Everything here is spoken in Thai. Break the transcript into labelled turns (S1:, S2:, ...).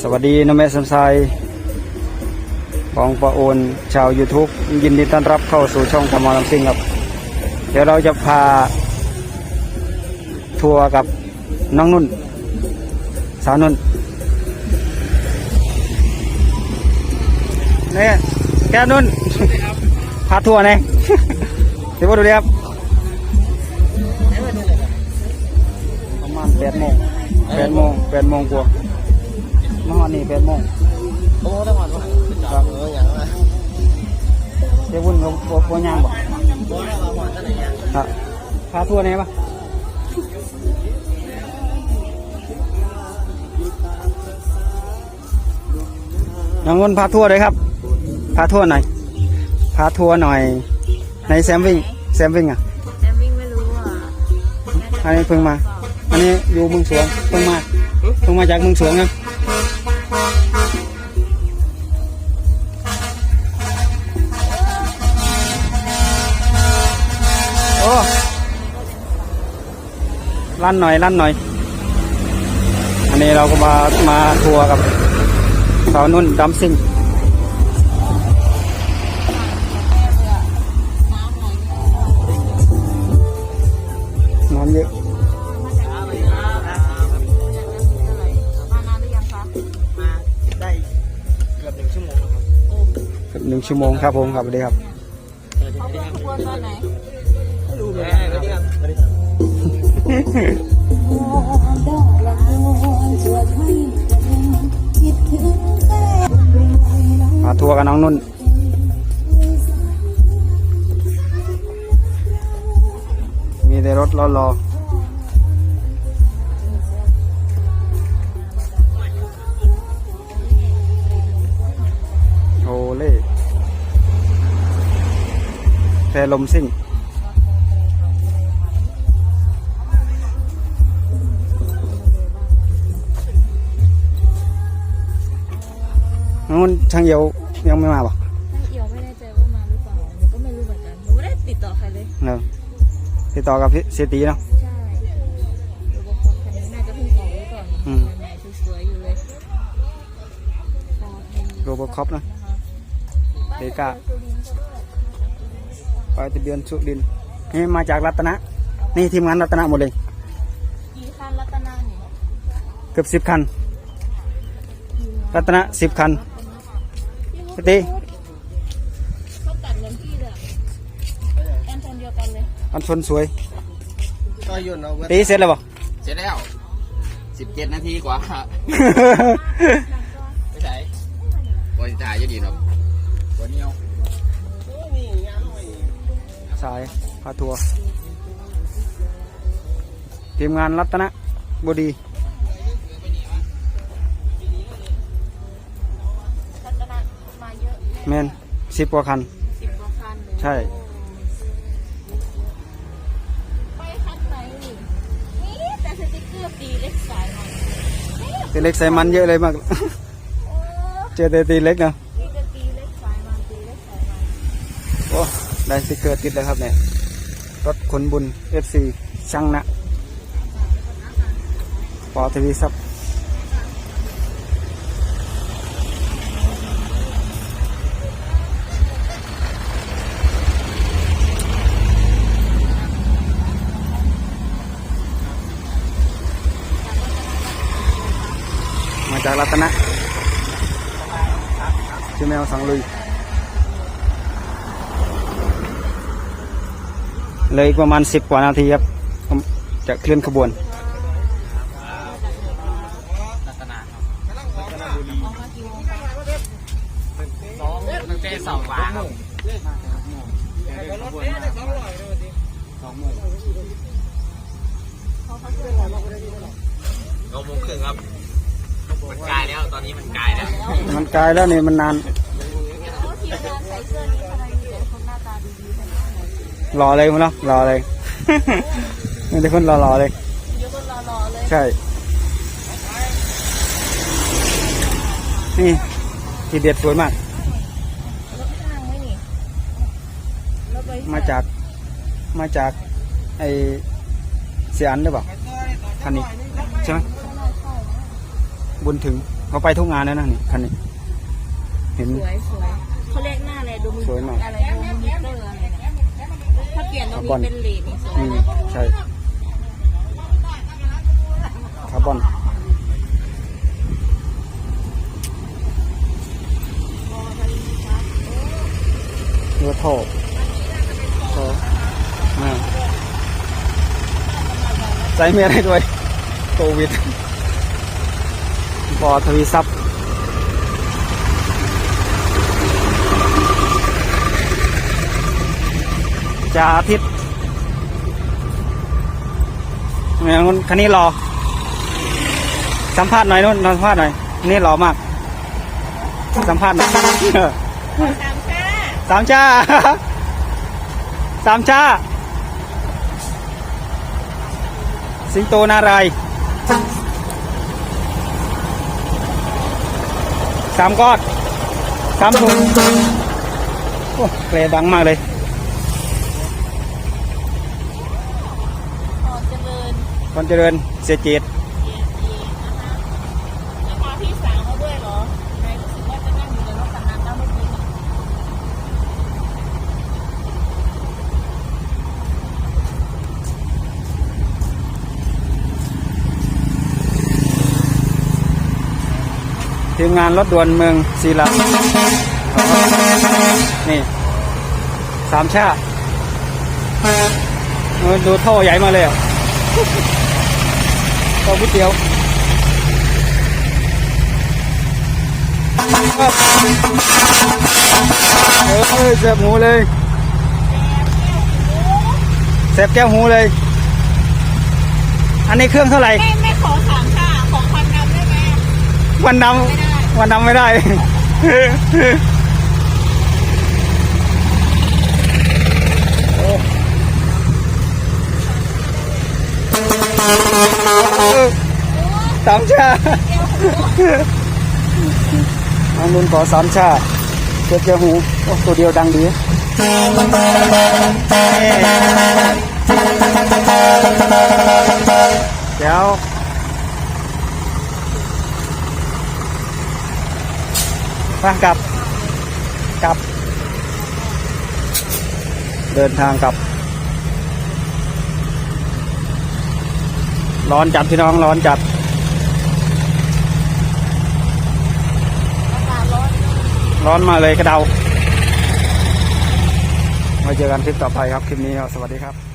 S1: สวัสดีน้องแม่สมชายของปะโอนชาว YouTube ยินดีต้อนรับเข้าสู่ช่องธรรมะลำซิงครับ เดี๋ยวเราจะพา ทัวร์กับน้องนุ่น สาวนุ่นนี่แก้วนุ่นพาทัวร์ไงเดี๋ยวมาดูดิครับ แปดโมงแปดโมงแปดโมงกว่ามาฮอดนี่แปดโมง
S2: โอ้ทั้งหมดวะครับเอออย่างไร
S1: เดี๋ยววุ่นเขาบัวบัวย่างบ่
S2: โอ้ทั้งหมดตั้งไหนยัง
S1: ครับพาทัวร์ไหนปะน้องนุ่นพาทัวร์เลยครับ พาทัวร์หน่อย พาทัวร์หน่อย ในแซมวิ่งแซมวิ่งอะ
S3: แอมวิ่งไม่รู้อะ
S1: อันนี้เพิ่งมา อันนี้อยู่เมึงสวงเพิ่งมาเพิ่งมาจากเมึงสวงนะโอ้ลั่นหน่อยลั่นหน่อย อันนี้เราก็มามาทัวร์กับสาวนุ่นดัมซิง
S3: ง
S2: ชั่วโมงครับ
S1: ผมครับสวัสดีครับ
S3: เขาเพิ่งขบวนตอนไหน
S2: ไม่รู้เลยครับสวัสดีครับ
S1: มาทัวร์กับน้องนุ่นมีแต่รถรอรอโอ พรลมซิ่งน้องนุ่นช่างเยียวยังไม่มาปะ
S3: ไม่เอี่ยวไม่แน่ใจว่ามาหรือเปล่าหนูก็ไม่รู้เหมือนกันหนูไม่ได้ติดต่อใครเลย
S1: เนอะติดต่อกับพี่เสียตีเนาะ
S3: ใช่หนูบอกคนคันนี้น่าจะเพิ่งออกไว้ก่อน
S1: อืม
S3: ใหม่ๆสวยๆอยู่เลยพอเห็น
S1: โรบอคอปนะ
S3: นะคะ
S1: เดก้าปลายทะเบียนสุดินทร์นี่มาจากรัตนะ นี่ทีมงานรัตนะหมดเลย
S3: กี่คันรัตนาเนี่ย
S1: เกือบสิบคัน รัตนะสิบคันสตี
S3: เขาตัดเหมือนพี่เลยอะแอนโทนเดียวกันเลย
S1: อันชนสวย
S2: ก็ยุ่นเอาเว้ย
S1: ตีเสร็จแล้วบ่
S2: เสร็จแล้วสิบเจ็ดนาทีกว่าไม่ใช่บริจาคจะดีเนาะตัวเนี้ย
S1: สายพาทัวร์ทีมงานรัตนะบดี
S3: รัตนามาเยอะ
S1: แมนสิบกว่าคัน
S3: สิบกว่าคันเลย
S1: ใช่
S3: ไปคันไหนนี่นี่แต่สติ๊กเกอร์ตีเล็กสายหน่อย
S1: ตีเล็กใส่มันเยอะเลยมาก
S3: โอ้
S1: เจอแต่ตีเล็กนะ
S3: นี่จะ
S1: ได้สติกเกอร์ติดแล้วครับเนี่ยรถขนบุญ FC ช่างนะปอทวีซับมาจากรัตนะชื่อแมวสังลุย เลยอีกประมาณสิบกว่านาทีครับผมจะเคลื่อนขบวน
S2: รัตนาสองตั้งแต่สองวันสองโมงสองโมงครึ่งครับ มันกลายแล้วตอนนี้มันกลายแล้ว
S1: มันไกลแล้วนี่มันนาน
S3: เขาทีมงานใส่เสื้อนี้ทำไมมีแต่คน
S1: รอเลยมั้งเนาะรอเลยมีแต่คนรอรอๆเลย
S3: เดี๋ยวคนรอๆเลย
S1: ใช่ นี่ทีเด็ดสวยมาก
S3: รถข้างไหมนี่รถไว้
S1: มาจากมาจากไอเสียอันหรือเปล่าคันนี้ใช่ไหม
S3: ข้างหน้า
S1: บุญถึงเขาไปทุกงานแล้วนะนี่คันนี้ เห็น
S3: สวยสวยเขาเรียกหน้าอะไรโดมิ
S1: สวยมาก
S3: อะไรโด เปลี่ยนตรงนี้เป็นเลดนี่สวย
S1: อืมใช่คาร์บอนเรือท่อท่ออ่าใส่เมียได้ด้วยโควิดบอทวีซับจ่า อาทิตย์เนี่ยคนคันนี้รอ สัมภาษณ์หน่อยนู่นสัมภาษณ์หน่อยนี่รอมาก สัมภาษณ์หน่อย
S3: ตามค่ะ
S1: สามชาสามชาสิงโตนารายณ์สามก้อนสามถุงโอ้เกรดังมากเลย คนเจริญเสียเจต
S3: เย็นะคะแล้วพาพี่สาวมาด้วยเหรอไหนรู้สึกว่าจะนั่งอยู่ในรถคันนั้นแล้วเมื่อกี้นี่
S1: ทีมงานรถด่วนเมืองศีลังนี่สามชาเออดูท่อใหญ่มาเลยอะ ท่อก๋วยเตี๋ยวเออเสียบหูเลยเสียบแก้วหูเลย อันนี้เครื่องเท่าไหร่
S3: ไม่ไม่ขอสามค่ะ ขอควันดำได้ไหม
S1: วันดำวันดำไม่ได้ สามชาอันนุนขอสามชาเจ็บเจ้าหูโอ้ตัวเดียวดังดีเดี๋ยวมากลับ กลับ เดินทางกลับ ร้อนจัดพี่น้องร้อนจัด
S3: อากาศร้อน
S1: ร้อนมาเลยกระเดาไว้เจอกันคลิปต่อไปครับ คลิปนี้ก็สวัสดีครับ